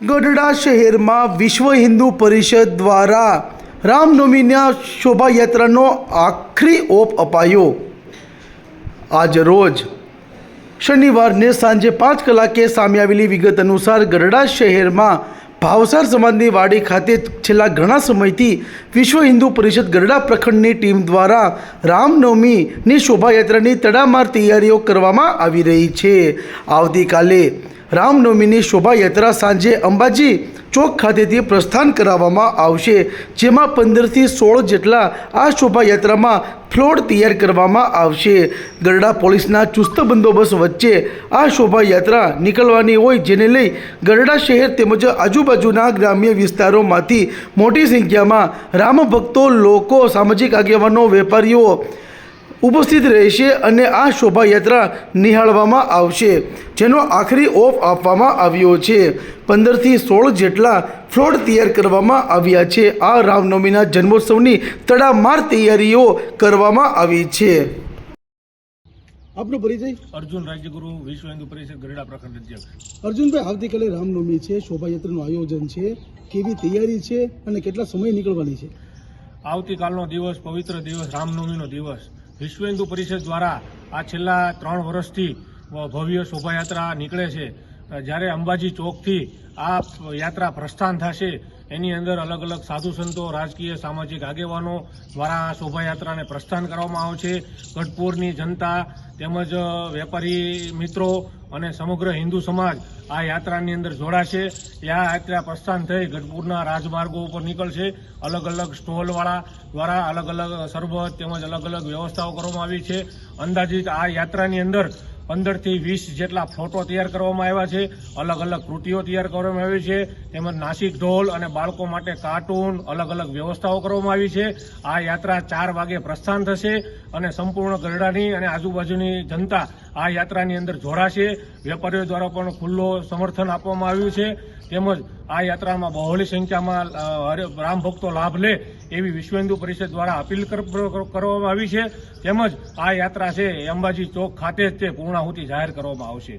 ગઢડા શહેરમાં વિશ્વ હિન્દુ પરિષદ દ્વારા રામનવમીના શોભાયાત્રાનો આખરી ઓપ અપાયો. આજ રોજ શનિવારને સાંજે પાંચ કલાકે સામે આવેલી વિગત અનુસાર ગઢડા શહેરમાં ભાવસાર સમાજની વાડી ખાતે છેલ્લા ઘણા સમયથી વિશ્વ હિન્દુ પરિષદ ગઢડા પ્રખંડની ટીમ દ્વારા રામનવમીની શોભાયાત્રાની તડામાર તૈયારીઓ કરવામાં આવી રહી છે. આવતીકાલે રામનવમીની શોભાયાત્રા સાંજે અંબાજી ચોક ખાતેથી પ્રસ્થાન કરાવવામાં આવશે, જેમાં પંદરથી સોળ જેટલા આ શોભાયાત્રામાં ફ્લોટ તૈયાર કરવામાં આવશે. ગરડા પોલીસના ચુસ્ત બંદોબસ્ત વચ્ચે આ શોભાયાત્રા નીકળવાની હોય જેને લઈ ગરડા શહેર તેમજ આજુબાજુના ગ્રામ્ય વિસ્તારોમાંથી મોટી સંખ્યામાં રામ ભક્તો લોકો, સામાજિક આગેવાનો, વેપારીઓ ઉપસ્થિત રહેશે અને આ શોભાયાત્રા નિહાળવામાં આવશે જેનો આખરી ઓફ આપવામાં આવ્યો છે. પંદરથી સોળ જેટલા ફ્લોટ તૈયાર કરવામાં આવ્યા છે. આ રામનવમીના જન્મોત્સવની તડામાર તૈયારીઓ કરવામાં આવી છે. આપનો પરિચય? અર્જુન રાજ્યગુરુ વિશ્વ હિન્દુ પરિષદ ગરડા પ્રખંડ અધ્યક્ષ. અર્જુનભાઈ આવતીકાલે રામનવમી છે. શોભાયાત્રાનું આયોજન છે. કેવી તૈયારી છે અને કેટલા સમય નીકળવાની છે? આવતીકાલનો દિવસ પવિત્ર દિવસ રામનવમીનો દિવસ. વિશ્વ હિન્દુ પરિષદ દ્વારા આ છેલ્લા ત્રણ વર્ષથી ભવ્ય શોભાયાત્રા નીકળે છે. જ્યારે અંબાજી ચોકથી આ યાત્રા પ્રસ્થાન થશે, એની અંદર અલગ અલગ સાધુ સંતો, રાજકીય, સામાજિક આગેવાનો દ્વારા આ શોભાયાત્રાને પ્રસ્થાન કરવામાં આવશે. ગઢપુરની જનતા તેમજ વેપારી મિત્રો અને સમગ્ર હિન્દુ સમાજ આ યાત્રાની અંદર જોડાશે. આ યાત્રા પ્રસ્થાન થઈ ગઢપુરના રાજમાર્ગો ઉપર નીકળશે. અલગ અલગ સ્ટોલવાળા દ્વારા અલગ અલગ શરબત તેમજ અલગ અલગ વ્યવસ્થાઓ કરવામાં આવી છે. અંદાજિત આ યાત્રાની અંદર પંદરથી વીસ જેટલા ફોટો તૈયાર કરવામાં આવ્યા છે. અલગ અલગ કૃતિઓ તૈયાર કરવામાં આવી છે. તેમજ નાસિક ઢોલ અને બાળકો માટે કાર્ટૂન અલગ અલગ વ્યવસ્થાઓ કરવામાં આવી છે. આ યાત્રા ચાર વાગે પ્રસ્થાન થશે અને સંપૂર્ણ ગરડાની અને આજુબાજુની જનતા આ યાત્રાની અંદર જોડાશે. વેપારીઓ દ્વારા પણ ખુલ્લો સમર્થન આપવામાં આવ્યું છે. તેમજ આ યાત્રામાં બહોળી સંખ્યામાં રામ ભક્તો લાભ લે એવી વિશ્વ હિન્દુ પરિષદ દ્વારા અપીલ કરવામાં આવી છે. તેમજ આ યાત્રા છે અંબાજી ચોક ખાતે જ તે પૂર્ણાહુતિ જાહેર કરવામાં આવશે.